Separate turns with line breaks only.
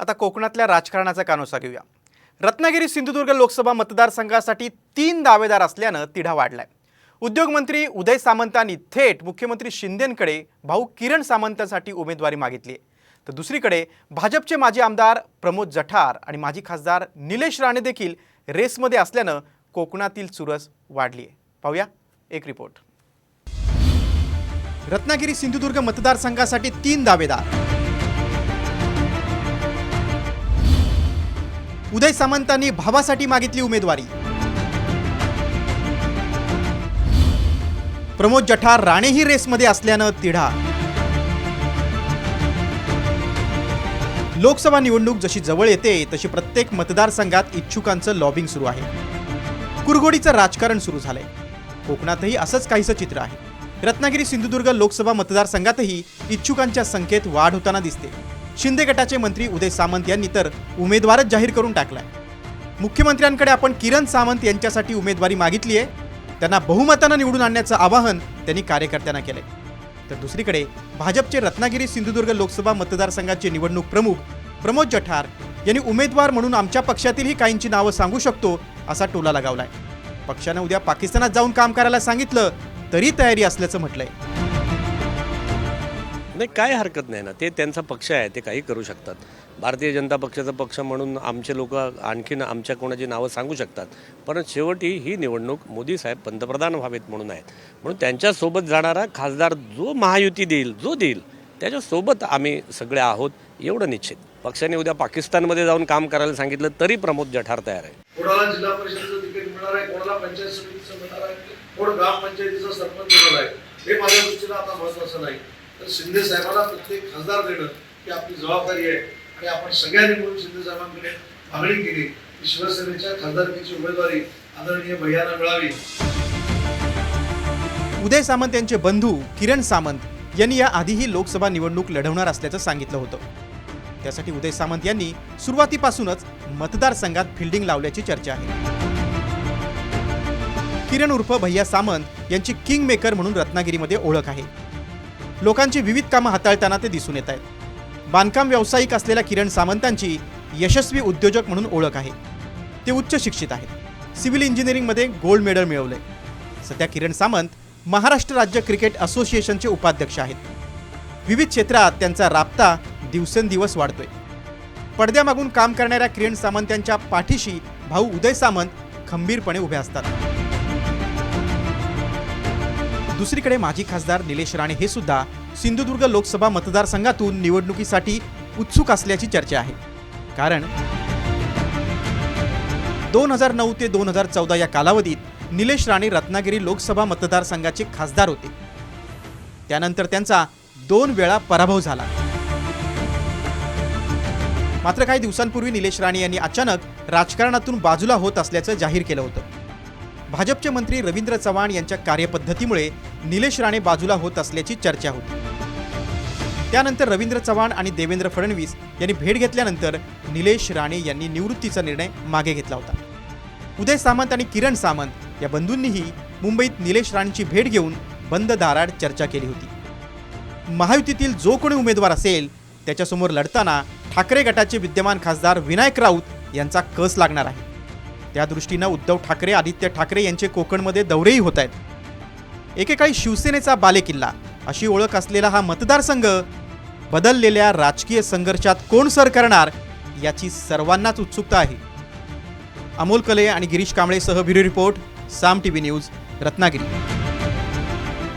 आता कोकणातल्या राजकारणाचा कानोसा घेऊया रत्नागिरी सिंधुदुर्ग लोकसभा मतदारसंघासाठी तीन दावेदार असल्यानं तिढा वाढलाय. उद्योगमंत्री उदय सामंतांनी थेट मुख्यमंत्री शिंदेंकडे भाऊ किरण सामंतांसाठी उमेदवारी मागितली तर दुसरीकडे भाजपचे माजी आमदार प्रमोद जठार आणि माजी खासदार निलेश राणे देखील रेसमध्ये असल्यानं कोकणातील चुरस वाढली आहे. पाहूया एक रिपोर्ट. रत्नागिरी सिंधुदुर्ग मतदारसंघासाठी तीन दावेदार. उदय सामंतांनी भावासाठी मागितली उमेदवारी. प्रमोद जठार राणेही रेसमध्ये असल्यानं तिढा. लोकसभा निवडणूक जशी जवळ येते तशी प्रत्येक मतदारसंघात इच्छुकांचं लॉबिंग सुरू आहे. कुरघोडीचं राजकारण सुरू झालंय. कोकणातही असंच काहीसं चित्र आहे. रत्नागिरी सिंधुदुर्ग लोकसभा मतदारसंघातही इच्छुकांच्या संख्येत वाढ होताना दिसते. शिंदे गटाचे मंत्री उदय सामंत यांनी तर उमेदवारच जाहीर करून टाकलाय. मुख्यमंत्र्यांकडे आपण किरण सामंत यांच्यासाठी उमेदवारी मागितली आहे त्यांना बहुमतानं निवडून आणण्याचं आवाहन त्यांनी कार्यकर्त्यांना केलंय. तर दुसरीकडे भाजपचे रत्नागिरी सिंधुदुर्ग लोकसभा मतदारसंघाचे निवडणूक प्रमुख प्रमोद जठार यांनी उमेदवार म्हणून आमच्या पक्षातीलही काहींची नावं सांगू शकतो असा टोला लगावलाय. पक्षानं उद्या पाकिस्तानात जाऊन काम करायला सांगितलं तरी तयारी असल्याचं म्हटलंय.
नाही काय हरकत नाही ना. ते त्यांचा पक्ष आहे ते काही करू शकतात. भारतीय जनता पक्षाचा पक्ष म्हणून आमचे लोक आणखीन आमच्या कोणाची नावं सांगू शकतात. पण शेवटी ही निवडणूक मोदी साहेब पंतप्रधान व्हावेत म्हणून आहेत. म्हणून त्यांच्यासोबत जाणारा खासदार जो महायुती देईल जो देईल त्याच्यासोबत आम्ही सगळे आहोत एवढं निश्चित. पक्षाने उद्या पाकिस्तानमध्ये जाऊन काम करायला सांगितलं तरी प्रमोद जठार तयार आहे.
कोणाला जिल्हा परिषदेचं तिकीट मिळणार आहे? कोणाला पंचायत समितीचं मिळणार आहे? कोण ग्रामपंचायतीचा सरपंच मिळणार आहे? हे माझ्या दृष्टीला आता महत्वाचं नाही. तर शिंदे साहेबांना प्रत्येक खासदार देणं ही आपली जबाबदारी आहे. आणि आपण सगळ्यांनी मिळून शिंदे साहेबांकडे मागणी केली. की शिवसेनेच्या खासदारकीची उमेदवारी आदरणीय भैयाला मिळावी.
उदय सामंत यांचे बंधू किरण सामंत यांनी या आधीही लोकसभा निवडणूक लढवणार असल्याचं सांगितलं होतं. त्यासाठी उदय सामंत यांनी सुरुवातीपासूनच मतदारसंघात फिल्डिंग लावल्याची चर्चा आहे. किरण उर्फ भैया सामंत यांची किंग मेकर म्हणून रत्नागिरीमध्ये ओळख आहे. लोकांची विविध कामं हाताळताना ते दिसून येत आहेत. बांधकाम व्यावसायिक असलेल्या किरण सामंतांची यशस्वी उद्योजक म्हणून ओळख आहे. ते उच्च शिक्षित आहेत. सिव्हिल इंजिनिअरिंगमध्ये गोल्ड मेडल मिळवले सध्या किरण सामंत महाराष्ट्र राज्य क्रिकेट असोसिएशनचे उपाध्यक्ष आहेत. विविध क्षेत्रात त्यांचा राबता दिवसेंदिवस वाढतोय. पडद्यामागून काम करणाऱ्या किरण सामंत यांच्या पाठीशी भाऊ उदय सामंत खंबीरपणे उभे असतात. दुसरीकडे माजी खासदार निलेश राणे हे सुद्धा सिंधुदुर्ग लोकसभा मतदारसंघातून निवडणुकीसाठी उत्सुक असल्याची चर्चा आहे. कारण दोन हजार नऊ ते दोन हजार चौदा या कालावधीत निलेश राणे रत्नागिरी लोकसभा मतदारसंघाचे खासदार होते. त्यानंतर त्यांचा दोन वेळा पराभव झाला. मात्र काही दिवसांपूर्वी निलेश राणे यांनी अचानक राजकारणातून बाजूला होत असल्याचं जाहीर केलं होतं. भाजपचे मंत्री रवींद्र चव्हाण यांच्या कार्यपद्धतीमुळे निलेश राणे बाजूला होत असल्याची चर्चा होती. त्यानंतर रवींद्र चव्हाण आणि देवेंद्र फडणवीस यांनी भेट घेतल्यानंतर निलेश राणे यांनी निवृत्तीचा निर्णय मागे घेतला होता. उदय सामंत आणि किरण सामंत या बंधूंनीही मुंबईत निलेश राणेंची भेट घेऊन बंद दाराड चर्चा केली होती. महायुतीतील जो कोणी उमेदवार असेल त्याच्यासमोर लढताना ठाकरे गटाचे विद्यमान खासदार विनायक राऊत यांचा कस लागणार आहे? त्या दृष्टीनं उद्धव ठाकरे आदित्य ठाकरे यांचे कोकणमध्ये दौरेही होत आहेत. एकेकाळी शिवसेनेचा बालेकिल्ला अशी ओळख असलेला हा मतदारसंघ बदललेल्या राजकीय संघर्षात कोण सर करणार याची सर्वांनाच उत्सुकता आहे. अमोल कले आणि Girish कांबळेसह bureau report Saam T V news Ratnagiri.